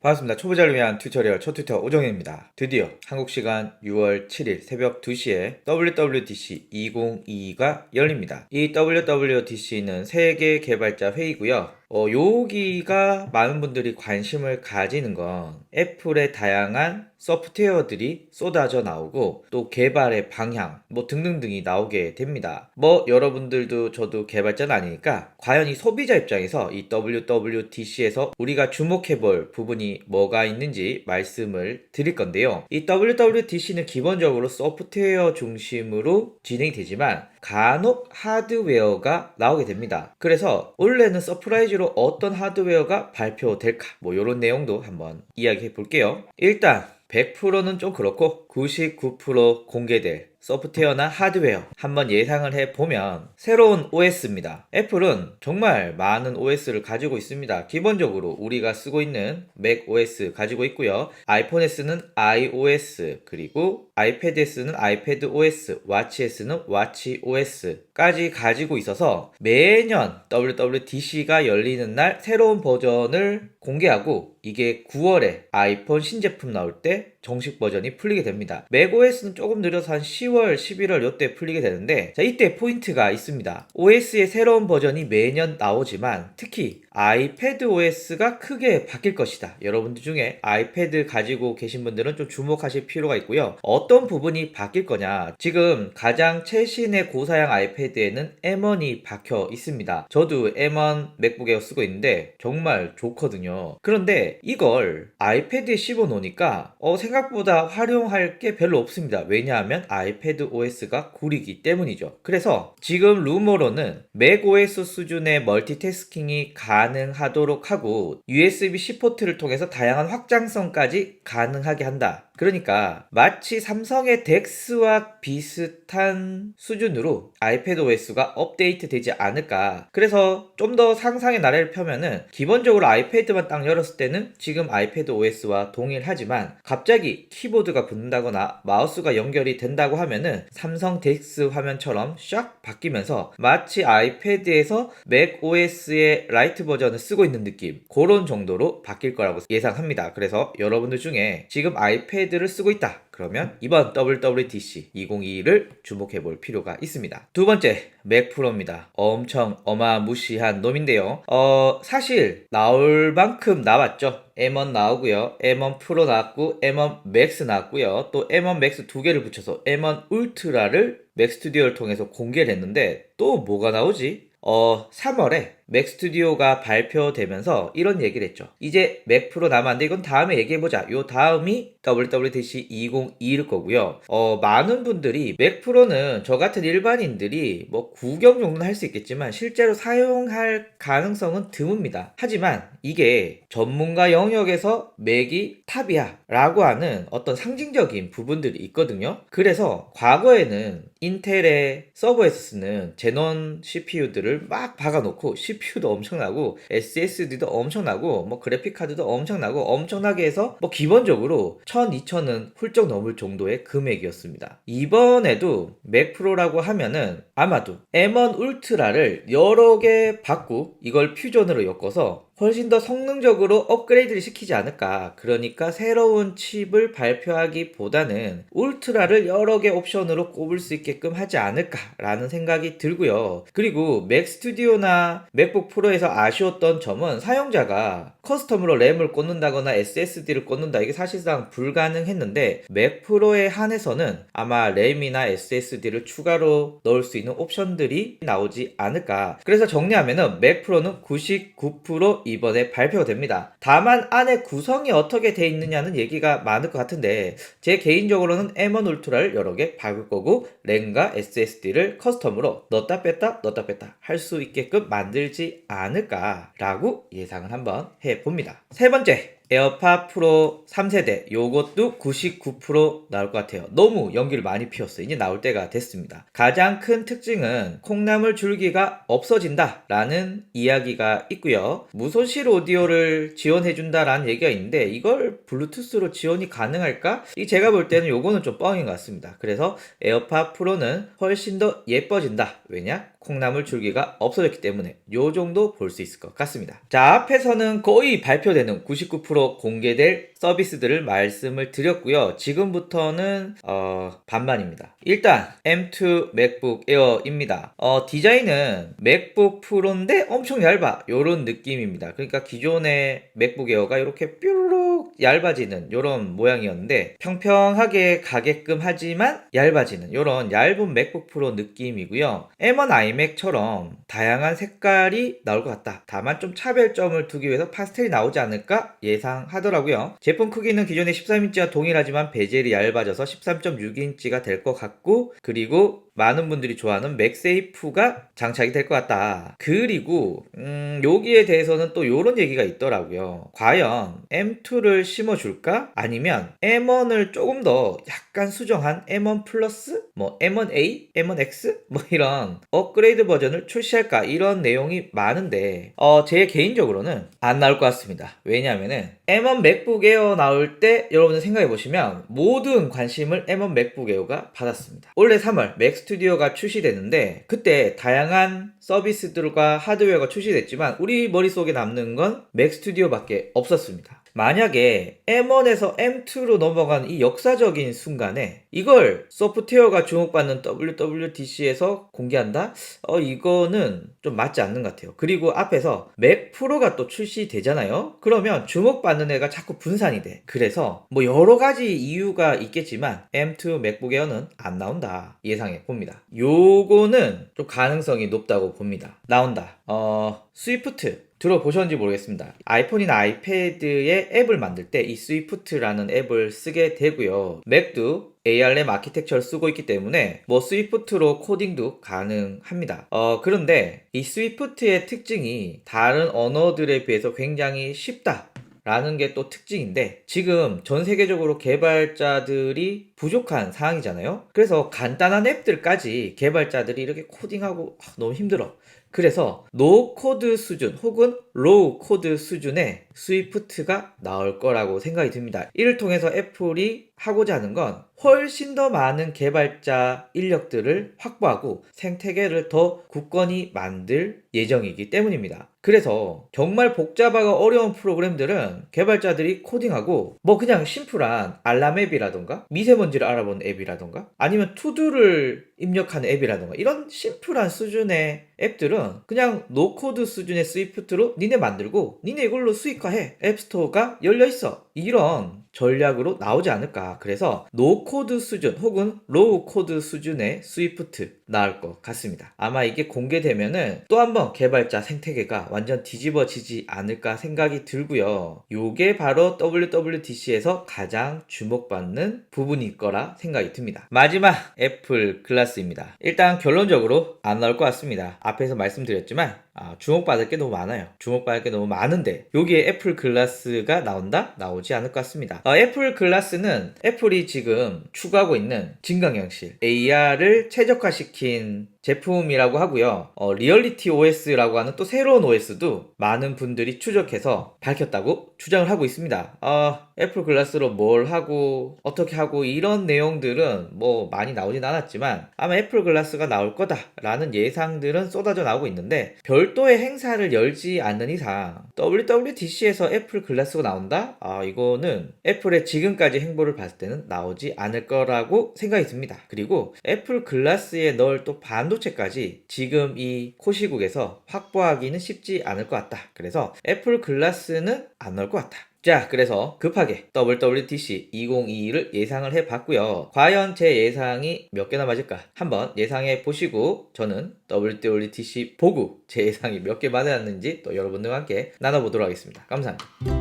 반갑습니다. 초보자를 위한 튜토리얼 첫 튜터 오정현입니다. 드디어 한국 시간 6월 7일 새벽 2시에 WWDC 2022가 열립니다. 이 WWDC는 세계 개발자 회의고요. 어, 여기가 많은 분들이 관심을 가지는 건 애플의 다양한 소프트웨어들이 쏟아져 나오고 또 개발의 방향 뭐 등등등이 나오게 됩니다. 뭐 여러분들도 저도 개발자는 아니니까 과연 이 소비자 입장에서 이 WWDC에서 우리가 주목해 볼 부분이 뭐가 있는지 말씀을 드릴 건데요. 이 WWDC는 기본적으로 소프트웨어 중심으로 진행이 되지만 간혹 하드웨어가 나오게 됩니다. 그래서 원래는 서프라이즈로 어떤 하드웨어가 발표될까 뭐 이런 내용도 한번 이야기해 볼게요. 일단 100%는 좀 그렇고 99% 공개될 소프트웨어나 하드웨어 한번 예상을 해보면 새로운 OS입니다. 애플은 정말 많은 OS를 가지고 있습니다. 기본적으로 우리가 쓰고 있는 맥 OS 가지고 있고요. 아이폰 S는 iOS 그리고 아이패드 S는 아이패드 OS, 와치 S는 와치 OS까지 가지고 있어서 매년 WWDC가 열리는 날 새로운 버전을 공개하고 이게 9월에 아이폰 신제품 나올 때 정식 버전이 풀리게 됩니다. 맥OS는 조금 느려서 한 10월, 11월 요때 풀리게 되는데 자 이때 포인트가 있습니다. OS의 새로운 버전이 매년 나오지만 특히 아이패드 OS가 크게 바뀔 것이다. 여러분들 중에 아이패드 가지고 계신 분들은 좀 주목하실 필요가 있고요. 어떤 부분이 바뀔 거냐? 지금 가장 최신의 고사양 아이패드에는 M1이 박혀 있습니다. 저도 M1 맥북 에어 쓰고 있는데 정말 좋거든요. 그런데 이걸 아이패드에 씹어 놓으니까 어, 생각 보다 활용할 게 별로 없습니다. 왜냐하면 아이패드 OS가 구리기 때문이죠. 그래서 지금 루머로는 맥OS 수준의 멀티태스킹이 가능하도록 하고 USB-C 포트를 통해서 다양한 확장성까지 가능하게 한다. 그러니까 마치 삼성의 덱스와 비슷한 수준으로 아이패드 OS가 업데이트 되지 않을까. 그래서 좀 더 상상의 나래를 펴면은 기본적으로 아이패드만 딱 열었을 때는 지금 아이패드 OS와 동일하지만 갑자기 키보드가 붙는다거나 마우스가 연결이 된다고 하면은 삼성 덱스 화면처럼 샥 바뀌면서 마치 아이패드에서 맥 OS의 라이트 버전을 쓰고 있는 느낌 그런 정도로 바뀔 거라고 예상합니다. 그래서 여러분들 중에 지금 아이패드를 쓰고 있다. 그러면 이번 WWDC 2022를 주목해 볼 필요가 있습니다. 두 번째, 맥 프로입니다. 엄청 어마무시한 놈인데요. 어, 사실 나올 만큼 나왔죠. M1 나오고요. M1 프로 나왔고 M1 맥스 나왔고요. 또 M1 맥스 두 개를 붙여서 M1 울트라를 맥 스튜디오를 통해서 공개를 했는데 또 뭐가 나오지? 어, 3월에 맥 스튜디오가 발표되면서 이런 얘기를 했죠. 이제 맥 프로 남았는데 이건 다음에 얘기해보자. 요 다음이 WWDC 2021일 거고요. 어, 많은 분들이 맥 프로는 저 같은 일반인들이 뭐 구경 정도는 할 수 있겠지만 실제로 사용할 가능성은 드뭅니다. 하지만 이게 전문가 영역에서 맥이 탑이야 라고 하는 어떤 상징적인 부분들이 있거든요. 그래서 과거에는 인텔의 서버에서 쓰는 제논 CPU들을 막 박아놓고 도 엄청나고 SSD도 엄청나고 뭐 그래픽 카드도 엄청나고 엄청나게 해서 뭐 기본적으로 1000, 2000은 훌쩍 넘을 정도의 금액이었습니다. 이번에도 맥 프로라고 하면은 아마도 M1 울트라를 여러 개 받고 이걸 퓨전으로 엮어서 훨씬 더 성능적으로 업그레이드를 시키지 않을까. 그러니까 새로운 칩을 발표하기보다는 울트라를 여러 개 옵션으로 꼽을 수 있게끔 하지 않을까라는 생각이 들고요. 그리고 맥 스튜디오나 맥북 프로에서 아쉬웠던 점은 사용자가 커스텀으로 램을 꽂는다거나 SSD를 꽂는다 이게 사실상 불가능했는데 맥 프로에 한해서는 아마 램이나 SSD를 추가로 넣을 수 있는 옵션들이 나오지 않을까. 그래서 정리하면은 맥 프로는 99% 이번에 발표가 됩니다. 다만 안에 구성이 어떻게 돼 있느냐는 얘기가 많을 것 같은데 제 개인적으로는 M1 울트라를 여러 개 박을 거고 램과 SSD를 커스텀으로 넣었다 뺐다 넣었다 뺐다 할 수 있게끔 만들지 않을까라고 예상을 한번 해봅니다. 세 번째 에어팟 프로 3세대 요것도 99% 나올 것 같아요. 너무 연기를 많이 피웠어요. 이제 나올 때가 됐습니다. 가장 큰 특징은 콩나물 줄기가 없어진다 라는 이야기가 있고요. 무손실 오디오를 지원해준다 라는 얘기가 있는데 이걸 블루투스로 지원이 가능할까? 이 제가 볼 때는 요거는 좀 뻥인 것 같습니다. 그래서 에어팟 프로는 훨씬 더 예뻐진다. 왜냐? 콩나물 줄기가 없어졌기 때문에 요 정도 볼 수 있을 것 같습니다. 자, 앞에서는 거의 발표되는 99% 공개될 서비스들을 말씀을 드렸고요. 지금부터는 어, 반반입니다. 일단 M2 맥북 에어입니다. 어, 디자인은 맥북 프로인데 엄청 얇아. 요런 느낌입니다. 그러니까 기존의 맥북 에어가 이렇게 뾰루룩 얇아지는 요런 모양이었는데 평평하게 가게끔 하지만 얇아지는 요런 얇은 맥북 프로 느낌이고요. M1 아이맥처럼 다양한 색깔이 나올 것 같다. 다만 좀 차별점을 두기 위해서 파스텔이 나오지 않을까 예상하더라고요. 제품 크기는 기존의 13인치와 동일하지만 베젤이 얇아져서 13.6인치가 될 것 같고 그리고 많은 분들이 좋아하는 맥세이프가 장착이 될 것 같다. 그리고 음, 여기에 대해서는 또 이런 얘기가 있더라고요. 과연 M2를 심어줄까? 아니면 M1을 조금 더 약간 수정한 M1 플러스, 뭐 M1A, M1X, 뭐 이런 업그레이드 버전을 출시할까? 이런 내용이 많은데 어, 제 개인적으로는 안 나올 것 같습니다. 왜냐하면은 M1 맥북 에어 나올 때 여러분들 생각해 보시면 모든 관심을 M1 맥북 에어가 받았습니다. 올해 3월 맥 스튜디오가 출시되는데 그때 다양한 서비스들과 하드웨어가 출시됐지만 우리 머릿속에 남는 건 맥 스튜디오밖에 없었습니다. 만약에 M1에서 M2로 넘어간 이 역사적인 순간에 이걸 소프트웨어가 주목받는 WWDC에서 공개한다? 어, 이거는 좀 맞지 않는 것 같아요. 그리고 앞에서 맥 프로가 또 출시되잖아요? 그러면 주목받는 애가 자꾸 분산이 돼. 그래서 뭐 여러 가지 이유가 있겠지만 M2 맥북 에어는 안 나온다. 예상해 봅니다. 요거는 좀 가능성이 높다고 봅니다. 나온다. 어, 스위프트. 들어보셨는지 모르겠습니다. 아이폰이나 아이패드의 앱을 만들 때 이 스위프트라는 앱을 쓰게 되고요. 맥도 ARM 아키텍처를 쓰고 있기 때문에 뭐 스위프트로 코딩도 가능합니다. 어, 그런데 이 스위프트의 특징이 다른 언어들에 비해서 굉장히 쉽다. 라는 게 또 특징인데 지금 전 세계적으로 개발자들이 부족한 상황이잖아요. 그래서 간단한 앱들까지 개발자들이 이렇게 코딩하고 아, 너무 힘들어. 그래서 노 코드 수준 혹은 로우 코드 수준의 스위프트가 나올 거라고 생각이 듭니다. 이를 통해서 애플이 하고자 하는 건 훨씬 더 많은 개발자 인력들을 확보하고 생태계를 더 굳건히 만들 예정이기 때문입니다. 그래서 정말 복잡하고 어려운 프로그램들은 개발자들이 코딩하고 뭐 그냥 심플한 알람 앱이라던가 미세먼지를 알아보는 앱이라던가 아니면 투두를 입력하는 앱이라던가 이런 심플한 수준의 앱들은 그냥 노코드 수준의 스위프트로 니네 만들고 니네 이걸로 수익화해. 앱스토어가 열려있어. 이런 전략으로 나오지 않을까. 그래서 노코드 수준 혹은 로우 코드 수준의 스위프트 나올 것 같습니다. 아마 이게 공개되면은 또 한번 개발자 생태계가 완전 뒤집어지지 않을까 생각이 들고요. 요게 바로 WWDC에서 가장 주목받는 부분일 거라 생각이 듭니다. 마지막 애플 글라스 입니다 일단 결론적으로 안 나올 것 같습니다 앞에서 말씀드렸지만 아, 주목받을 게 너무 많아요. 주목받을 게 너무 많은데 여기에 애플 글라스가 나온다? 나오지 않을 것 같습니다. 어, 애플 글라스는 애플이 지금 추구하고 있는 진강경실 AR을 최적화시킨 제품이라고 하고요. 어, 리얼리티 OS라고 하는 또 새로운 OS도 많은 분들이 추적해서 밝혔다고 주장을 하고 있습니다. 어, 애플 글라스로 뭘 하고 어떻게 하고 이런 내용들은 뭐 많이 나오진 않았지만 아마 애플 글라스가 나올 거다라는 예상들은 쏟아져 나오고 있는데 별도의 행사를 열지 않는 이상 WWDC에서 애플 글라스가 나온다? 아 이거는 애플의 지금까지 행보를 봤을 때는 나오지 않을 거라고 생각이 듭니다. 그리고 애플 글라스에 넣을 또 반도 체까지 지금 이 코시국에서 확보하기는 쉽지 않을 것 같다. 그래서 애플 글라스는 안 넣을 것 같다. 자, 그래서 급하게 WWDC 2022를 예상을 해 봤고요. 과연 제 예상이 몇 개나 맞을까? 한번 예상해 보시고 저는 WWDC 보고 제 예상이 몇 개 맞았는지 또 여러분들과 함께 나눠 보도록 하겠습니다. 감사합니다.